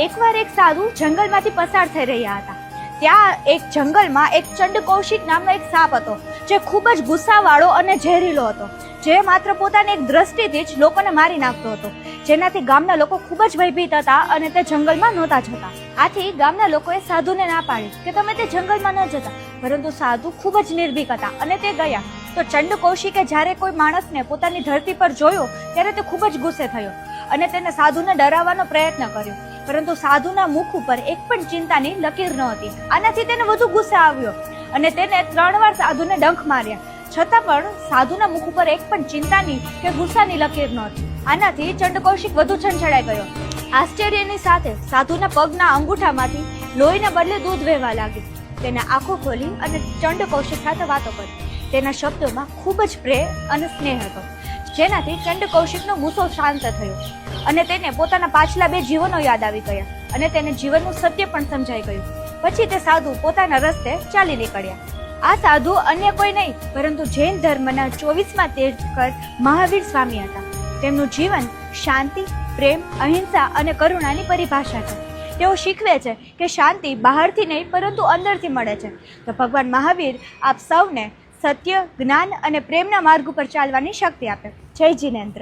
એકવાર એક સાધુ જંગલમાંથી પસાર થઈ રહ્યા હતા. ત્યાં એક જંગલમાં એક ચંડકૌશિક નામનો એક સાપ હતો, જે ખૂબ જ ગુસ્સાવાળો અને ઝેરીલો હતો, જે માત્ર પોતાની એક દ્રષ્ટિથી જ લોકોને મારી નાખતો હતો. જેનાથી ગામના લોકો ખૂબ જ ભયભીત હતા અને તે જંગલમાં નહોતા જતા. આથી ગામના લોકોએ સાધુને ના પાડી કે તમે તે જંગલમાં ન જતા, પરંતુ સાધુ ખૂબ જ નિર્ભીક હતા અને તે ગયા. તો ચંડ કૌશિકે જ્યારે કોઈ માણસને પોતાની ધરતી પર જોયો, ત્યારે તે ખૂબ જ ગુસ્સે થયો અને તેને સાધુને ડરાવવાનો પ્રયત્ન કર્યો. પરંતુ સાધુના મુખ ઉપર એક પણ ચિંતાની લકીર નહોતી આનાથી તેને વધુ ગુસ્સે આવ્યો અને તેને ત્રણ વાર સાધુને ડંખ માર્યા. છતાં પણ સાધુના મુખ ઉપર એક પણ ચિંતાની કે ગુસ્સાની લકીર નહોતી આનાથી ચંડકૌશિક વધુ છંછેડાઈ ગયો. આશ્ચર્યની સાથે સાધુના પગના અંગૂઠામાંથી લોહીના બદલે દૂધ વહેવા લાગ્યું. તેને આંખો ખોલી અને ચંડકૌશિક સાથે વાતો કરી. તેના શબ્દોમાં ખૂબ જ પ્રેમ અને સ્નેહ હતો. જેનાથી ચંડ કૌશિકનો ગુસ્સો શાંત થયો અને તેને પોતાના પાછલા બે જીવનો યાદ આવી ગયા અને તેને જીવનનું સત્ય પણ સમજાઈ ગયું. પછી તે સાધુ પોતાના રસ્તે ચાલી નીકળ્યા. આ સાધુ અન્ય કોઈ નહીં, પરંતુ જૈન ધર્મના ચોવીસમાં તીર્થકર મહાવીર સ્વામી હતા. તેમનું જીવન શાંતિ, પ્રેમ, અહિંસા અને કરુણાની પરિભાષા છે. તેઓ શીખવે છે કે શાંતિ બહારથી નહીં, પરંતુ અંદરથી મળે છે. તો ભગવાન મહાવીર આપ સૌને સત્ય જ્ઞાન અને પ્રેમના માર્ગ ઉપર ચાલવાની શક્તિ આપે. જય જીનેન્દ્ર.